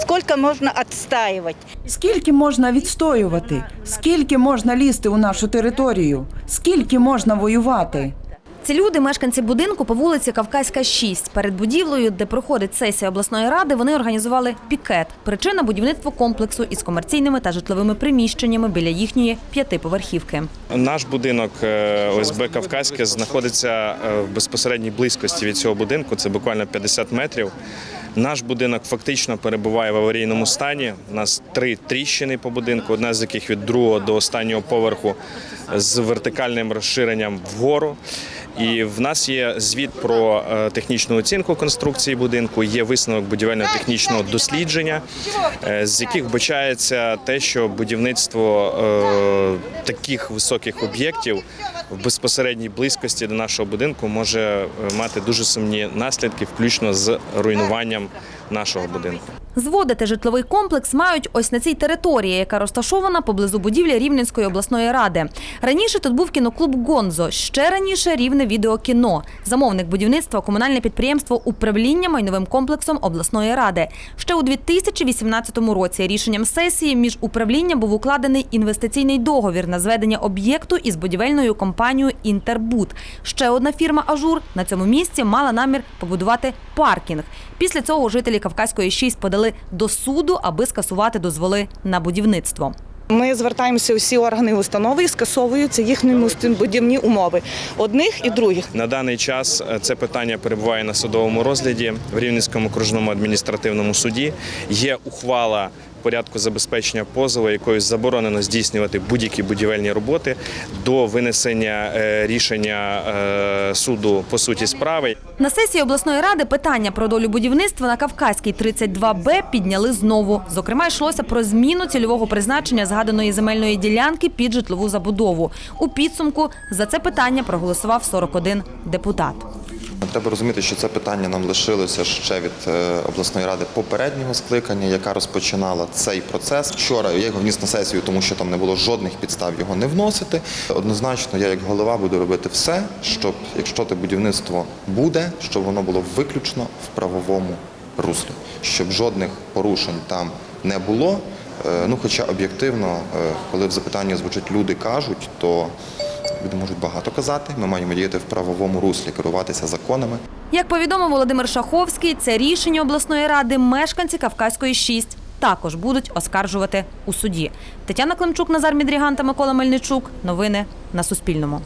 Сколько можно отстаивать? Скільки можна відстоювати? Скільки можна лізти у нашу територію? Скільки можна воювати? Ці люди, мешканці будинку по вулиці Кавказька, 6. Перед будівлею, де проходить сесія обласної ради, вони організували пікет. Причина будівництво комплексу із комерційними та житловими приміщеннями біля їхньої п'ятиповерхівки. Наш будинок е, ОСБ Кавказьке знаходиться е, в безпосередній близькості від цього будинку. Це буквально 50 метрів. Наш будинок фактично перебуває в аварійному стані. У нас три тріщини по будинку, одна з яких від другого до останнього поверху з вертикальним розширенням вгору. І в нас є звіт про е, технічну оцінку конструкції будинку, є висновок будівельно-технічного дослідження, е, з яких вбачається те, що будівництво е, таких високих об'єктів в безпосередній близькості до нашого будинку може мати дуже сумні наслідки, включно з руйнуванням нашого будинку. Зводити житловий комплекс мають ось на цій території, яка розташована поблизу будівлі Рівненської обласної ради. Раніше тут був кіноклуб Гонзо, ще раніше рівне відеокіно. Замовник будівництва комунальне підприємство управління майновим комплексом обласної ради. Ще у 2018 році рішенням сесії між управлінням був укладений інвестиційний договір на зведення об'єкту із будівельною компанією Інтербуд. Ще одна фірма Ажур на цьому місці мала намір побудувати паркінг. Після цього жителі Кавказької 6 подали до суду, аби скасувати дозволи на будівництво. Ми звертаємося у всі органи установи і скасовуються їхні будівні умови одних і других. На даний час е, це питання перебуває на судовому розгляді в Рівненському окружному адміністративному суді. Є ухвала порядку забезпечення позову, якою заборонено здійснювати будь-які будівельні роботи до винесення е, рішення е, суду по суті справи. На сесії обласної ради питання про долю будівництва на Кавказькій 32Б підняли знову. Зокрема, йшлося про зміну цільового призначення згаданої земельної ділянки під житлову забудову. У підсумку за це питання проголосував 41 депутат. Треба розуміти, що це питання нам лишилося ще від е, обласної ради попереднього скликання, яка розпочинала цей процес. Вчора я його вніс на сесію, тому що там не було жодних підстав його не вносити. Однозначно, я як голова буду робити все, щоб якщо те будівництво буде, щоб воно було виключно в правовому руслі, щоб жодних порушень там не було. Е, Ну, хоча об'єктивно, е, коли в запитанні звучать люди кажуть, то люди можуть багато казати. Ми маємо діяти в правовому руслі, керуватися законами. Як повідомив Володимир Шаховський, це рішення обласної ради мешканці Кавказької 6 також будуть оскаржувати у суді. Тетяна Климчук, Назар Мідріган та Микола Мельничук. Новини на Суспільному.